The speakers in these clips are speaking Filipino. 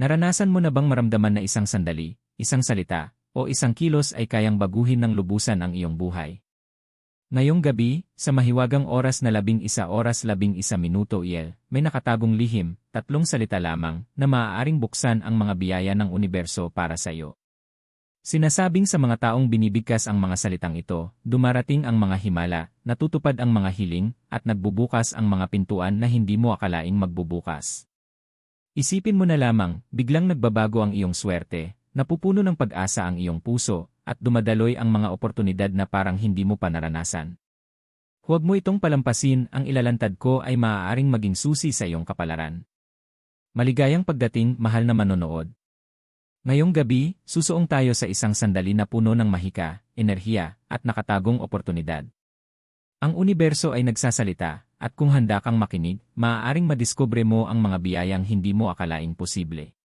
Naranasan mo na bang maramdaman na isang sandali, isang salita, o isang kilos ay kayang baguhin ng lubusan ang iyong buhay? Ngayong gabi, sa mahiwagang oras na labing isa oras labing isa minuto iel, may nakatagong lihim, tatlong salita lamang, na maaaring buksan ang mga biyaya ng universo para sa iyo. Sinasabing sa mga taong binibigkas ang mga salitang ito, dumarating ang mga himala, natutupad ang mga hiling, at nagbubukas ang mga pintuan na hindi mo akalaing magbubukas. Isipin mo na lamang, biglang nagbabago ang iyong swerte, napupuno ng pag-asa ang iyong puso, at dumadaloy ang mga oportunidad na parang hindi mo pa naranasan. Huwag mo itong palampasin, ang ilalantad ko ay maaaring maging susi sa iyong kapalaran. Maligayang pagdating, mahal na manonood. Ngayong gabi, susuong tayo sa isang sandali na puno ng mahika, enerhiya, at nakatagong oportunidad. Ang universo ay nagsasalita, at kung handa kang makinig, maaaring madiskubre mo ang mga biyayang hindi mo akalaing posible.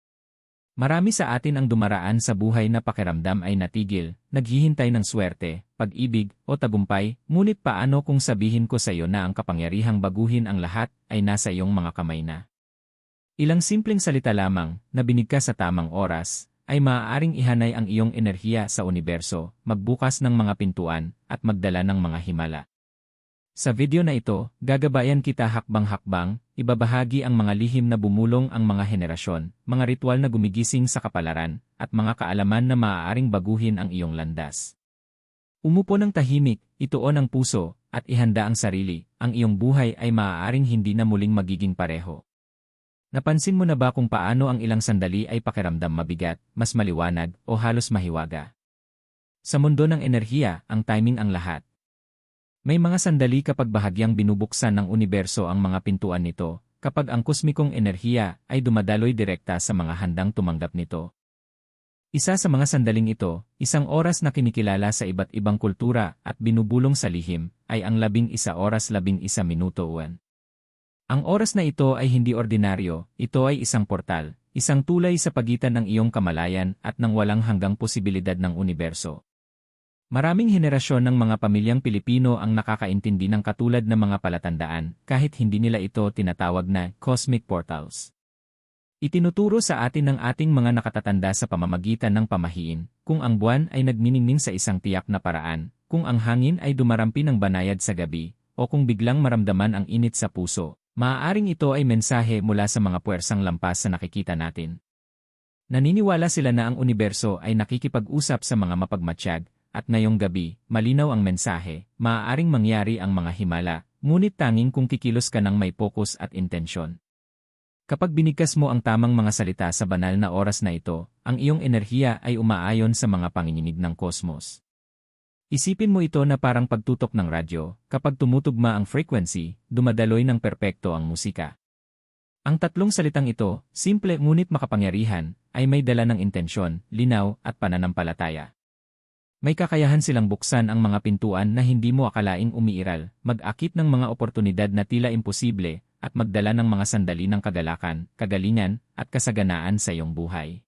Marami sa atin ang dumaraan sa buhay na pakiramdam ay natigil, naghihintay ng swerte, pag-ibig, o tagumpay, ngunit paano kung sabihin ko sa iyo na ang kapangyarihang baguhin ang lahat ay nasa iyong mga kamay na? Ilang simpleng salita lamang, na binigka sa tamang oras, ay maaaring ihanay ang iyong enerhiya sa universo, magbukas ng mga pintuan, at magdala ng mga himala. Sa video na ito, gagabayan kita hakbang-hakbang, ibabahagi ang mga lihim na bumulong ang mga henerasyon, mga ritual na gumigising sa kapalaran, at mga kaalaman na maaaring baguhin ang iyong landas. Umupo ng tahimik, ituon ang puso, at ihanda ang sarili, ang iyong buhay ay maaaring hindi na muling magiging pareho. Napansin mo na ba kung paano ang ilang sandali ay pakiramdam mabigat, mas maliwanag, o halos mahiwaga? Sa mundo ng enerhiya, ang timing ang lahat. May mga sandali kapag bahagyang binubuksan ng universo ang mga pintuan nito, kapag ang kosmikong enerhiya ay dumadaloy direkta sa mga handang tumanggap nito. Isa sa mga sandaling ito, isang oras na kinikilala sa iba't ibang kultura at binubulong sa lihim, ay ang labing isa oras labing isa minuto uwan. Ang oras na ito ay hindi ordinaryo, ito ay isang portal, isang tulay sa pagitan ng iyong kamalayan at ng walang hanggang posibilidad ng universo. Maraming henerasyon ng mga pamilyang Pilipino ang nakakaintindi ng katulad ng mga palatandaan kahit hindi nila ito tinatawag na cosmic portals. Itinuturo sa atin ng ating mga nakatatanda sa pamamagitan ng pamahiin, kung ang buwan ay nagniningning sa isang tiyak na paraan, kung ang hangin ay dumarampi ng banayad sa gabi, o kung biglang maramdaman ang init sa puso, maaaring ito ay mensahe mula sa mga puwersang lampas sa nakikita natin. Naniniwala sila na ang universo ay nakikipag-usap sa mga mapagmatsyag, at ngayong gabi, malinaw ang mensahe, maaaring mangyari ang mga himala, ngunit tanging kung kikilos ka ng may focus at intensyon. Kapag binigkas mo ang tamang mga salita sa banal na oras na ito, ang iyong enerhiya ay umaayon sa mga panginginig ng kosmos. Isipin mo ito na parang pagtutok ng radyo, kapag tumutugma ang frequency, dumadaloy ng perpekto ang musika. Ang tatlong salitang ito, simple ngunit makapangyarihan, ay may dala ng intensyon, linaw, at pananampalataya. May kakayahan silang buksan ang mga pintuan na hindi mo akalaing umiiral, mag-akit ng mga oportunidad na tila imposible, at magdala ng mga sandali ng kagalakan, kagalingan, at kasaganaan sa iyong buhay.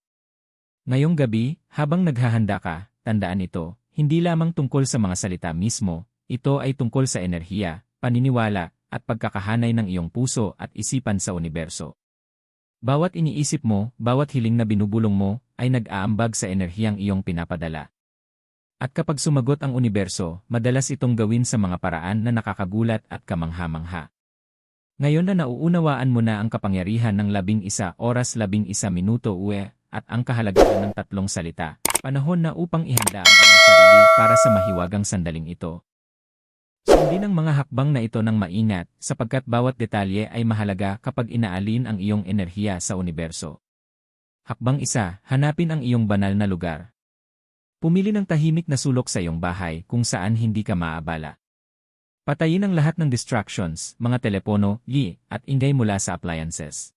Ngayong gabi, habang naghahanda ka, tandaan ito, hindi lamang tungkol sa mga salita mismo, ito ay tungkol sa enerhiya, paniniwala, at pagkakahanay ng iyong puso at isipan sa universo. Bawat iniisip mo, bawat hiling na binubulong mo, ay nag-aambag sa enerhiyang iyong pinapadala. At kapag sumagot ang universo, madalas itong gawin sa mga paraan na nakakagulat at kamangha-mangha. Ngayon na nauunawaan mo na ang kapangyarihan ng labing isa oras labing isa minuto uwe at ang kahalagaan ng tatlong salita, panahon na upang ihanda ang sarili para sa mahiwagang sandaling ito. Sundin ang mga hakbang na ito ng maingat sapagkat bawat detalye ay mahalaga kapag inaalin ang iyong enerhiya sa universo. Hakbang isa, hanapin ang iyong banal na lugar. Pumili ng tahimik na sulok sa iyong bahay kung saan hindi ka maabala. Patayin ang lahat ng distractions, mga telepono, yi, at ingay mula sa appliances.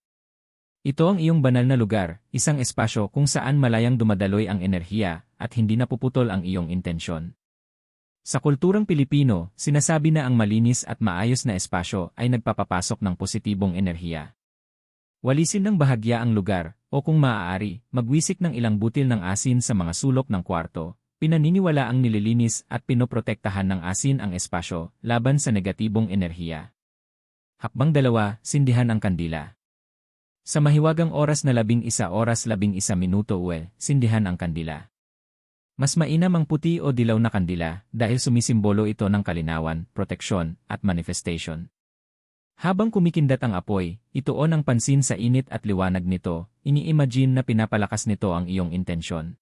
Ito ang iyong banal na lugar, isang espasyo kung saan malayang dumadaloy ang enerhiya at hindi napuputol ang iyong intensyon. Sa kulturang Pilipino, sinasabi na ang malinis at maayos na espasyo ay nagpapapasok ng positibong enerhiya. Walisin ng bahagya ang lugar, o kung maaari, magwisik ng ilang butil ng asin sa mga sulok ng kwarto, pinaniniwala ang nililinis at pinoprotektahan ng asin ang espasyo laban sa negatibong enerhiya. Hakbang dalawa, sindihan ang kandila. Sa mahiwagang oras na labing isa oras labing isa minuto uwe, sindihan ang kandila. Mas mainam ang puti o dilaw na kandila dahil sumisimbolo ito ng kalinawan, proteksyon, at manifestation. Habang kumikindat ang apoy, ituon ang pansin sa init at liwanag nito, ini-imagine na pinapalakas nito ang iyong intensyon.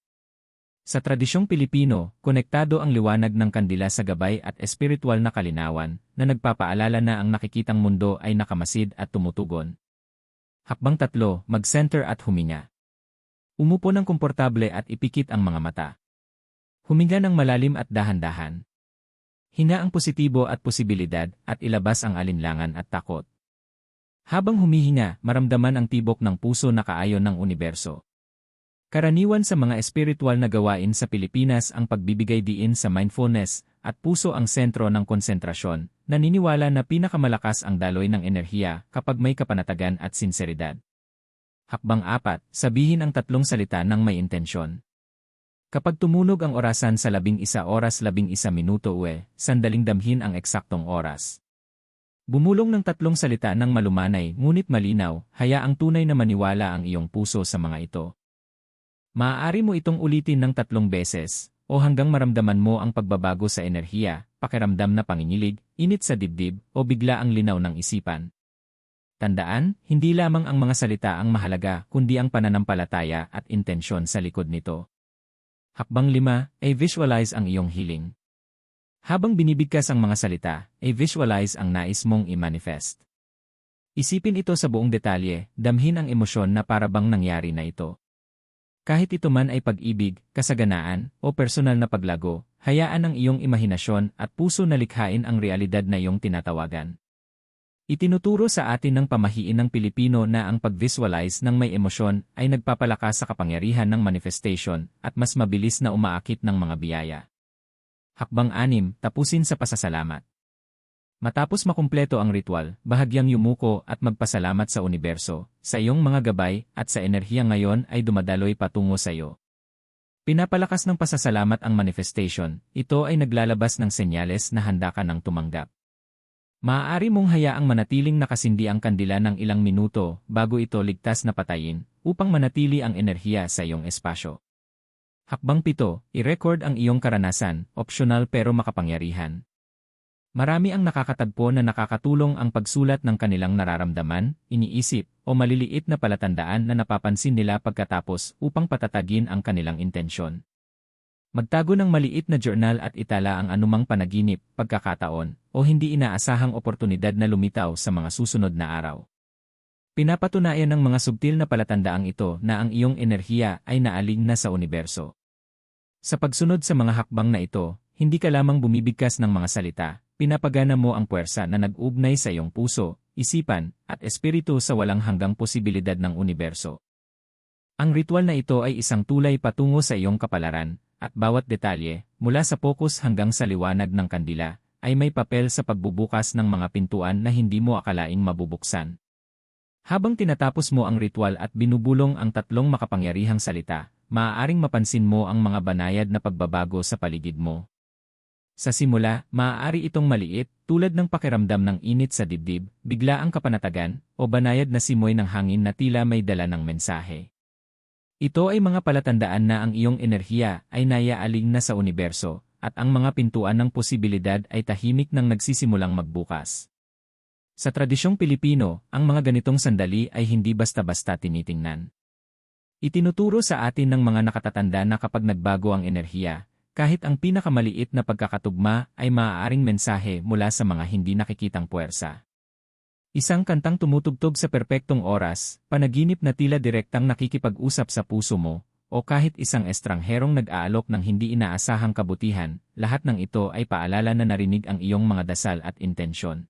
Sa tradisyong Pilipino, konektado ang liwanag ng kandila sa gabay at espiritual na kalinawan na nagpapaalala na ang nakikitang mundo ay nakamasid at tumutugon. Hakbang tatlo, mag-center at huminga. Umupo ng komportable at ipikit ang mga mata. Huminga ng malalim at dahan-dahan. Hina ang positibo at posibilidad at ilabas ang alinlangan at takot. Habang humihinga, maramdaman ang tibok ng puso na kaayon ng universo. Karaniwan sa mga espiritual na gawain sa Pilipinas ang pagbibigay diin sa mindfulness at puso ang sentro ng konsentrasyon, naniniwala na pinakamalakas ang daloy ng enerhiya kapag may kapanatagan at sinseridad. Hakbang apat, sabihin ang tatlong salita ng may intensyon. Kapag tumunog ang orasan sa labing isa oras labing isa minuto uwe, sandaling damhin ang eksaktong oras. Bumulong ng tatlong salita ng malumanay ngunit malinaw, hayaang tunay na maniwala ang iyong puso sa mga ito. Maaari mo itong ulitin ng tatlong beses, o hanggang maramdaman mo ang pagbabago sa enerhiya, pakiramdam na pangingilig, init sa dibdib, o bigla ang linaw ng isipan. Tandaan, hindi lamang ang mga salita ang mahalaga kundi ang pananampalataya at intensyon sa likod nito. Hakbang lima, ay visualize ang iyong healing. Habang binibigkas ang mga salita, ay visualize ang nais mong i-manifest. Isipin ito sa buong detalye, damhin ang emosyon na parabang nangyari na ito. Kahit ito man ay pag-ibig, kasaganaan, o personal na paglago, hayaan ang iyong imahinasyon at puso na likhain ang realidad na iyong tinatawagan. Itinuturo sa atin ng pamahiin ng Pilipino na ang pag-visualize ng may emosyon ay nagpapalakas sa kapangyarihan ng manifestation at mas mabilis na umaakit ng mga biyaya. Hakbang anim, tapusin sa pasasalamat. Matapos makumpleto ang ritual, bahagyang yumuko at magpasalamat sa universo, sa iyong mga gabay at sa enerhiya ngayon ay dumadaloy patungo sa iyo. Pinapalakas ng pasasalamat ang manifestation, ito ay naglalabas ng senyales na handa ka ng tumanggap. Maaari mong hayaang manatiling nakasindi ang kandila ng ilang minuto bago ito ligtas na patayin upang manatili ang enerhiya sa iyong espasyo. Hakbang pito, i-record ang iyong karanasan, optional pero makapangyarihan. Marami ang nakakatagpo na nakakatulong ang pagsulat ng kanilang nararamdaman, iniisip, o maliliit na palatandaan na napapansin nila pagkatapos upang patatagin ang kanilang intensyon. Magtago ng maliit na journal at itala ang anumang panaginip, pagkakataon, o hindi inaasahang oportunidad na lumitaw sa mga susunod na araw. Pinapatunayan ng mga subtil na palatandaang ito na ang iyong enerhiya ay naaling na sa universo. Sa pagsunod sa mga hakbang na ito, hindi ka lamang bumibigkas ng mga salita, pinapagana mo ang puwersa na nag-ugnay sa iyong puso, isipan, at espiritu sa walang hanggang posibilidad ng universo. Ang ritual na ito ay isang tulay patungo sa iyong kapalaran, at bawat detalye, mula sa pokus hanggang sa liwanag ng kandila, ay may papel sa pagbubukas ng mga pintuan na hindi mo akalaing mabubuksan. Habang tinatapos mo ang ritual at binubulong ang tatlong makapangyarihang salita, maaaring mapansin mo ang mga banayad na pagbabago sa paligid mo. Sa simula, maaari itong maliit, tulad ng pakiramdam ng init sa dibdib, bigla ang kapanatagan, o banayad na simoy ng hangin na tila may dala ng mensahe. Ito ay mga palatandaan na ang iyong enerhiya ay nayaaling na sa universo, at ang mga pintuan ng posibilidad ay tahimik nang nagsisimulang magbukas. Sa tradisyong Pilipino, ang mga ganitong sandali ay hindi basta-basta tinitingnan. Itinuturo sa atin ng mga nakatatanda na kapag nagbago ang enerhiya, kahit ang pinakamaliit na pagkakatugma ay maaaring mensahe mula sa mga hindi nakikitang puwersa. Isang kantang tumutugtog sa perpektong oras, panaginip na tila direktang nakikipag-usap sa puso mo, o kahit isang estrangherong nag-aalok ng hindi inaasahang kabutihan, lahat ng ito ay paalala na narinig ang iyong mga dasal at intensyon.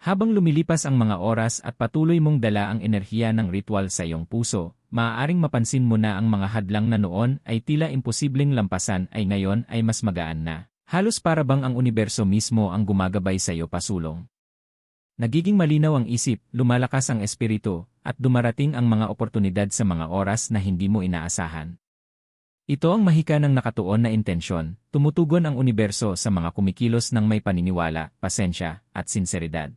Habang lumilipas ang mga oras at patuloy mong dala ang enerhiya ng ritual sa iyong puso, maaaring mapansin mo na ang mga hadlang na noon ay tila imposibleng lampasan ay ngayon ay mas magaan na. Halos para bang ang universo mismo ang gumagabay sa iyo pasulong. Nagiging malinaw ang isip, lumalakas ang espiritu, at dumarating ang mga oportunidad sa mga oras na hindi mo inaasahan. Ito ang mahika ng nakatuon na intensyon, tumutugon ang universo sa mga kumikilos ng may paniniwala, pasensya, at sinseridad.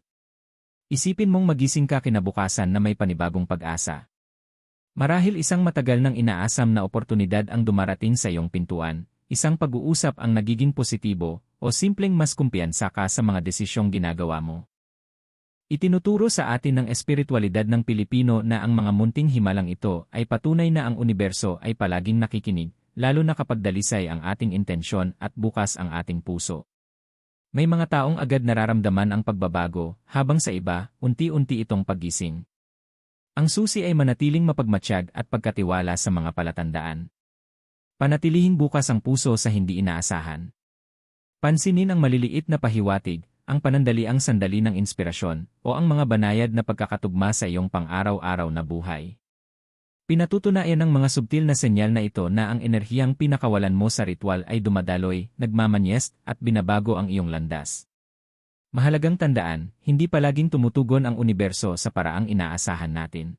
Isipin mong magising ka kinabukasan na may panibagong pag-asa. Marahil isang matagal nang inaasam na oportunidad ang dumarating sa iyong pintuan, isang pag-uusap ang nagiging positibo, o simpleng mas kumpiyansa ka sa mga desisyong ginagawa mo. Itinuturo sa atin ng espiritualidad ng Pilipino na ang mga munting himalang ito ay patunay na ang universo ay palaging nakikinig, lalo na kapag dalisay ang ating intensyon at bukas ang ating puso. May mga taong agad nararamdaman ang pagbabago, habang sa iba, unti-unti itong paggising. Ang susi ay manatiling mapagmatsyag at pagkatiwala sa mga palatandaan. Panatilihing bukas ang puso sa hindi inaasahan. Pansinin ang maliliit na pahiwatig, ang panandaliang sandali ng inspirasyon, o ang mga banayad na pagkakatugma sa iyong pang-araw-araw na buhay. Pinatutunayan ng mga subtil na senyal na ito na ang enerhiyang pinakawalan mo sa ritual ay dumadaloy, nagmamanyest, at binabago ang iyong landas. Mahalagang tandaan, hindi palaging tumutugon ang universo sa paraang inaasahan natin.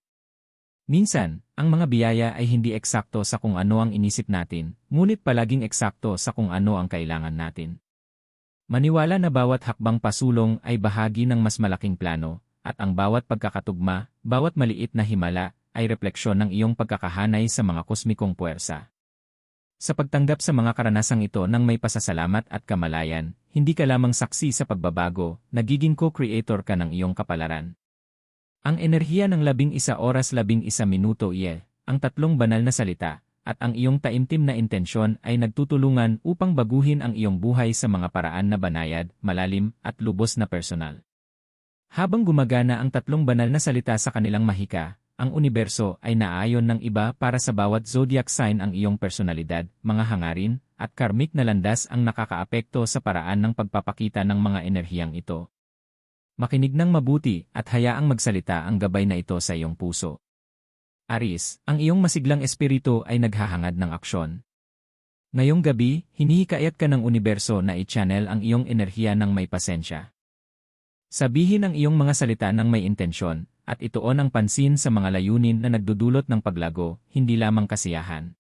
Minsan, ang mga biyaya ay hindi eksakto sa kung ano ang inisip natin, ngunit palaging eksakto sa kung ano ang kailangan natin. Maniwala na bawat hakbang pasulong ay bahagi ng mas malaking plano, at ang bawat pagkakatugma, bawat maliit na himala, ay refleksyon ng iyong pagkakahanay sa mga kosmikong puwersa. Sa pagtanggap sa mga karanasang ito ng may pasasalamat at kamalayan, hindi ka lamang saksi sa pagbabago, nagiging co-creator ka ng iyong kapalaran. Ang enerhiya ng labing isa oras labing isa minuto iye, ang tatlong banal na salita, at ang iyong taimtim na intensyon ay nagtutulungan upang baguhin ang iyong buhay sa mga paraan na banayad, malalim, at lubos na personal. Habang gumagana ang tatlong banal na salita sa kanilang mahika, ang universo ay naayon ng iba para sa bawat zodiac sign ang iyong personalidad, mga hangarin, at karmic na landas ang nakakaapekto sa paraan ng pagpapakita ng mga enerhiyang ito. Makinig ng mabuti at hayaang magsalita ang gabay na ito sa iyong puso. Aris, ang iyong masiglang espiritu ay naghahangad ng aksyon. Ngayong gabi, hinihikayat ka ng universo na i-channel ang iyong enerhiya ng may pasensya. Sabihin ang iyong mga salita ng may intensyon, at ituon ang pansin sa mga layunin na nagdudulot ng paglago, hindi lamang kasiyahan.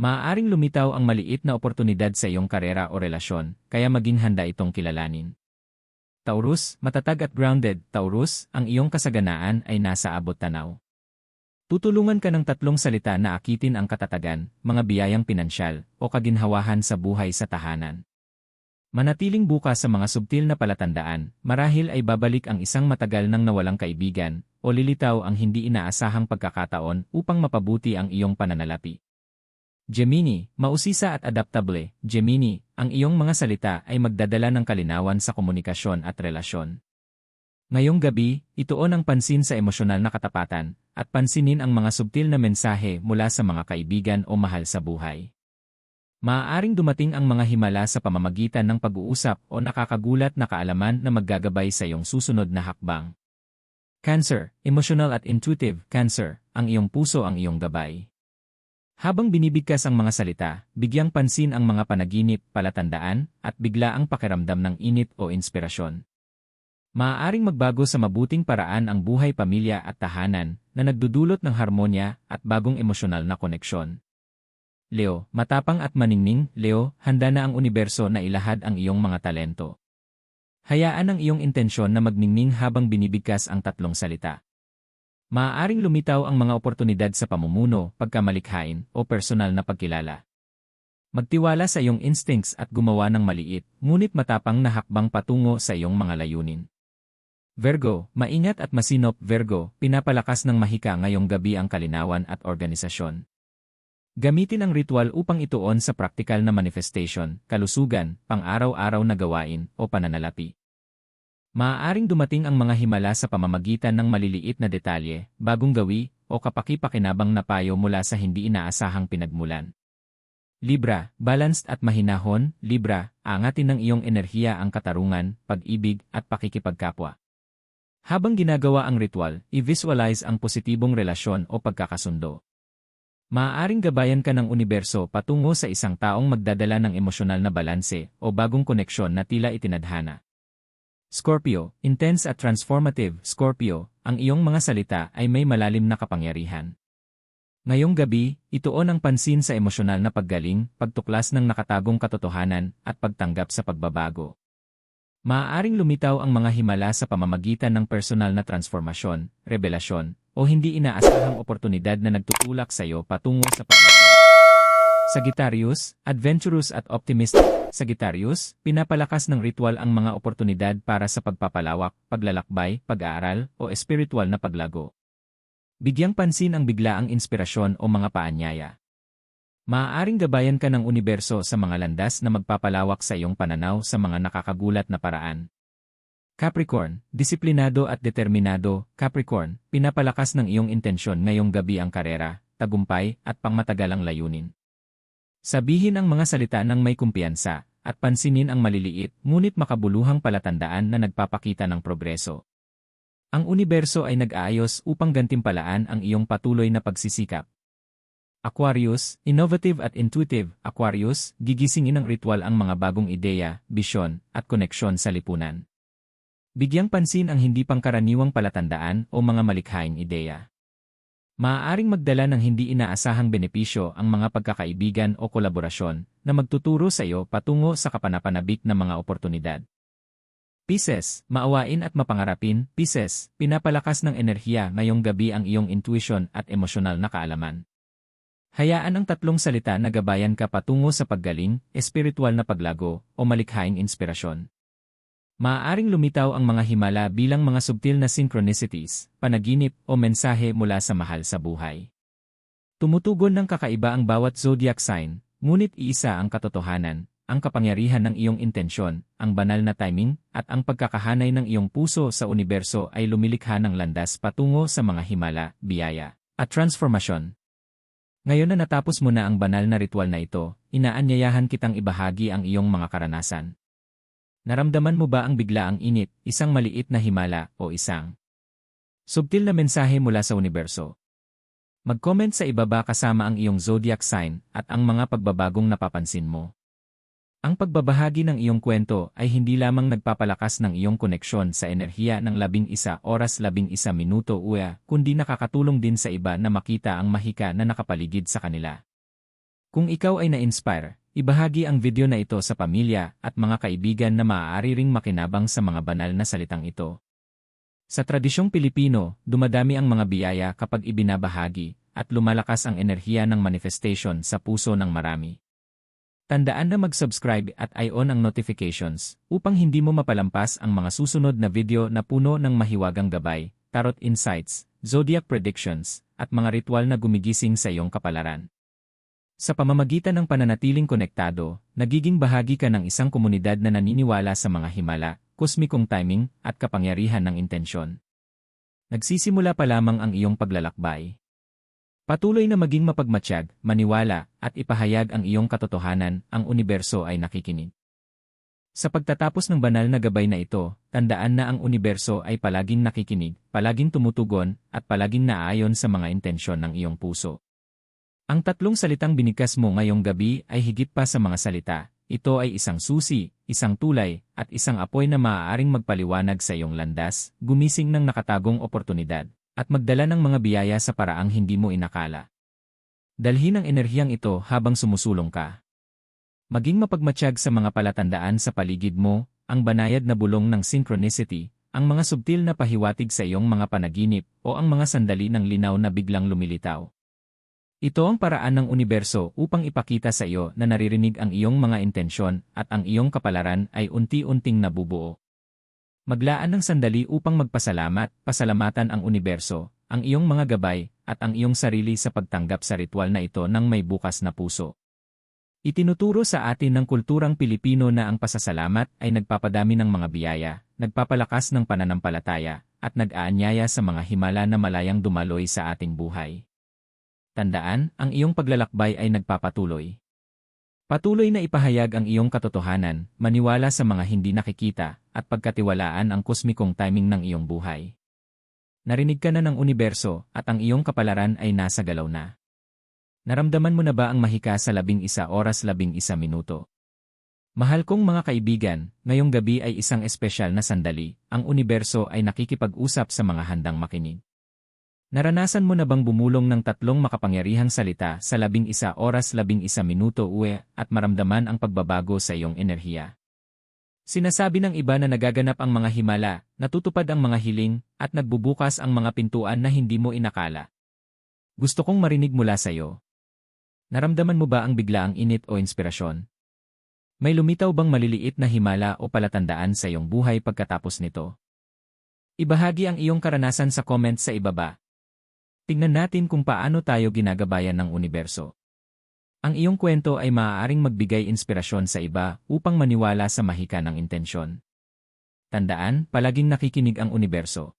Maaaring lumitaw ang maliit na oportunidad sa iyong karera o relasyon, kaya maging handa itong kilalanin. Taurus, matatag at grounded, Taurus, ang iyong kasaganaan ay nasa abot tanaw. Tutulungan ka ng tatlong salita na akitin ang katatagan, mga biyayang pinansyal, o kaginhawahan sa buhay sa tahanan. Manatiling bukas sa mga subtil na palatandaan, marahil ay babalik ang isang matagal nang nawalang kaibigan, o lilitaw ang hindi inaasahang pagkakataon upang mapabuti ang iyong pananalapi. Gemini, mausisa at adaptable, Gemini, ang iyong mga salita ay magdadala ng kalinawan sa komunikasyon at relasyon. Ngayong gabi, ituon ang pansin sa emosyonal na katapatan, at pansinin ang mga subtil na mensahe mula sa mga kaibigan o mahal sa buhay. Maaaring dumating ang mga himala sa pamamagitan ng pag-uusap o nakakagulat na kaalaman na maggagabay sa iyong susunod na hakbang. Cancer, emotional at intuitive, Cancer, ang iyong puso ang iyong gabay. Habang binibigkas ang mga salita, bigyang pansin ang mga panaginip, palatandaan, at bigla ang pakiramdam ng init o inspirasyon. Maaaring magbago sa mabuting paraan ang buhay pamilya at tahanan na nagdudulot ng harmonya at bagong emosyonal na koneksyon. Leo, matapang at maningning, Leo, handa na ang universo na ilahad ang iyong mga talento. Hayaan ang iyong intensyon na magningning habang binibigkas ang tatlong salita. Maaaring lumitaw ang mga oportunidad sa pamumuno, pagkamalikhain, o personal na pagkilala. Magtiwala sa iyong instincts at gumawa ng maliit, ngunit matapang na hakbang patungo sa iyong mga layunin. Virgo, maingat at masinop Virgo, pinapalakas ng mahika ngayong gabi ang kalinawan at organisasyon. Gamitin ang ritual upang ituon sa praktikal na manifestation, kalusugan, pang-araw-araw na gawain, o pananalapi. Maaaring dumating ang mga himala sa pamamagitan ng maliliit na detalye, bagong gawi, o kapaki-pakinabang na payo mula sa hindi inaasahang pinagmulan. Libra, balanced at mahinahon, Libra, angatin ng iyong enerhiya ang katarungan, pag-ibig, at pakikipagkapwa. Habang ginagawa ang ritual, i-visualize ang positibong relasyon o pagkakasundo. Maaaring gabayan ka ng universo patungo sa isang taong magdadala ng emosyonal na balanse o bagong koneksyon na tila itinadhana. Scorpio, intense at transformative, Scorpio, ang iyong mga salita ay may malalim na kapangyarihan. Ngayong gabi, ituon ang pansin sa emosyonal na paggaling, pagtuklas ng nakatagong katotohanan, at pagtanggap sa pagbabago. Maaaring lumitaw ang mga himala sa pamamagitan ng personal na transformasyon, revelasyon, o hindi inaasahang oportunidad na nagtutulak sa iyo patungo sa paglago. Sagittarius, adventurous at optimistic. Sagittarius, pinapalakas ng ritual ang mga oportunidad para sa pagpapalawak, paglalakbay, pag-aaral, o espiritual na paglago. Bigyang pansin ang biglaang inspirasyon o mga paanyaya. Maaaring gabayan ka ng universo sa mga landas na magpapalawak sa iyong pananaw sa mga nakakagulat na paraan. Capricorn, disiplinado at determinado, Capricorn, pinapalakas ng iyong intensyon ngayong gabi ang karera, tagumpay, at pangmatagalang layunin. Sabihin ang mga salita ng may kumpiyansa, at pansinin ang maliliit, ngunit makabuluhang palatandaan na nagpapakita ng progreso. Ang universo ay nag-aayos upang gantimpalaan ang iyong patuloy na pagsisikap. Aquarius, innovative at intuitive, Aquarius, gigisingin ng ritual ang mga bagong ideya, bisyon, at koneksyon sa lipunan. Bigyang pansin ang hindi pangkaraniwang palatandaan o mga malikhaing ideya. Maaaring magdala ng hindi inaasahang benepisyo ang mga pagkakaibigan o kolaborasyon na magtuturo sa iyo patungo sa kapanapanabik na mga oportunidad. Pisces, maawain at mapangarapin, Pisces, pinapalakas ng enerhiya ngayong gabi ang iyong intuition at emosyonal na kaalaman. Hayaan ang tatlong salita na gabayan ka patungo sa paggaling, espiritual na paglago, o malikhaing inspirasyon. Maaaring lumitaw ang mga himala bilang mga subtil na synchronicities, panaginip o mensahe mula sa mahal sa buhay. Tumutugon ng kakaiba ang bawat zodiac sign, ngunit iisa ang katotohanan, ang kapangyarihan ng iyong intensyon, ang banal na timing, at ang pagkakahanay ng iyong puso sa universo ay lumilikha ng landas patungo sa mga himala, biyaya, at transformasyon. Ngayon na natapos mo na ang banal na ritual na ito, inaanyayahan kitang ibahagi ang iyong mga karanasan. Naramdaman mo ba ang biglaang init, isang maliit na himala, o isang subtil na mensahe mula sa universo? Mag-comment sa ibaba kasama ang iyong zodiac sign at ang mga pagbabagong napapansin mo. Ang pagbabahagi ng iyong kwento ay hindi lamang nagpapalakas ng iyong koneksyon sa enerhiya ng labing isa oras labing isa minuto uya, kundi nakakatulong din sa iba na makita ang mahika na nakapaligid sa kanila. Kung ikaw ay na-inspire, ibahagi ang video na ito sa pamilya at mga kaibigan na maaari ring makinabang sa mga banal na salitang ito. Sa tradisyong Pilipino, dumadami ang mga biyaya kapag ibinabahagi at lumalakas ang enerhiya ng manifestation sa puso ng marami. Tandaan na mag-subscribe at i-on ang notifications upang hindi mo mapalampas ang mga susunod na video na puno ng mahiwagang gabay, tarot insights, zodiac predictions, at mga ritual na gumigising sa iyong kapalaran. Sa pamamagitan ng pananatiling konektado, nagiging bahagi ka ng isang komunidad na naniniwala sa mga himala, kosmikong timing, at kapangyarihan ng intensyon. Nagsisimula pa lamang ang iyong paglalakbay. Patuloy na maging mapagmatsyag, maniwala, at ipahayag ang iyong katotohanan, ang universo ay nakikinig. Sa pagtatapos ng banal na gabay na ito, tandaan na ang universo ay palaging nakikinig, palaging tumutugon, at palaging naayon sa mga intensyon ng iyong puso. Ang tatlong salitang binigkas mo ngayong gabi ay higit pa sa mga salita. Ito ay isang susi, isang tulay, at isang apoy na maaaring magpaliwanag sa iyong landas, gumising ng nakatagong oportunidad at magdala ng mga biyaya sa paraang hindi mo inakala. Dalhin ang enerhiyang ito habang sumusulong ka. Maging mapagmatsyag sa mga palatandaan sa paligid mo, ang banayad na bulong ng synchronicity, ang mga subtil na pahiwatig sa iyong mga panaginip o ang mga sandali ng linaw na biglang lumilitaw. Ito ang paraan ng universo upang ipakita sa iyo na naririnig ang iyong mga intensyon at ang iyong kapalaran ay unti-unting nabubuo. Maglaan ng sandali upang magpasalamat, pasalamatan ang universo, ang iyong mga gabay, at ang iyong sarili sa pagtanggap sa ritual na ito ng may bukas na puso. Itinuturo sa atin ng kulturang Pilipino na ang pasasalamat ay nagpapadami ng mga biyaya, nagpapalakas ng pananampalataya, at nag-aanyaya sa mga himala na malayang dumaloy sa ating buhay. Tandaan, ang iyong paglalakbay ay nagpapatuloy. Patuloy na ipahayag ang iyong katotohanan, maniwala sa mga hindi nakikita, at pagkatiwalaan ang kosmikong timing ng iyong buhay. Narinig ka na ng universo, at ang iyong kapalaran ay nasa galaw na. Naramdaman mo na ba ang mahika sa labing isa oras labing isa minuto? Mahal kong mga kaibigan, ngayong gabi ay isang espesyal na sandali, ang universo ay nakikipag-usap sa mga handang makinig. Naranasan mo na bang bumulong ng tatlong makapangyarihang salita sa labing isa oras labing isa minuto uwe at maramdaman ang pagbabago sa iyong enerhiya? Sinasabi ng iba na nagaganap ang mga himala, natutupad ang mga hiling, at nagbubukas ang mga pintuan na hindi mo inakala. Gusto kong marinig mula sa iyo. Naramdaman mo ba ang biglaang init o inspirasyon? May lumitaw bang maliliit na himala o palatandaan sa iyong buhay pagkatapos nito? Ibahagi ang iyong karanasan sa comment sa ibaba. Tingnan natin kung paano tayo ginagabayan ng universo. Ang iyong kwento ay maaaring magbigay inspirasyon sa iba upang maniwala sa mahika ng intensyon. Tandaan, palaging nakikinig ang universo.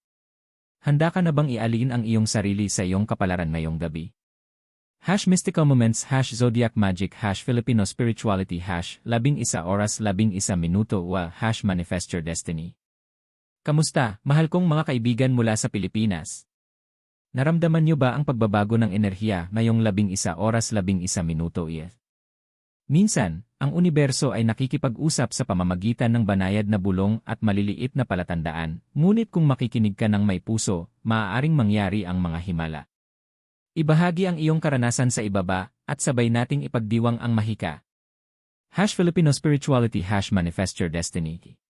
Handa ka na bang ialin ang iyong sarili sa iyong kapalaran ngayong gabi? Hash Mystical Moments Hash Zodiac Magic Hash Filipino Spirituality Hash Labing isa oras labing isa minuto wa Hash Manifest Your Destiny Kamusta, mahal kong mga kaibigan mula sa Pilipinas? Naramdaman niyo ba ang pagbabago ng enerhiya ngayong labing isa oras labing isa minuto yes? Minsan, ang universo ay nakikipag-usap sa pamamagitan ng banayad na bulong at maliliit na palatandaan, ngunit kung makikinig ka ng may puso, maaaring mangyari ang mga himala. Ibahagi ang iyong karanasan sa ibaba, at sabay nating ipagdiwang ang mahika. Hash Filipino Spirituality Hash Manifest Your Destiny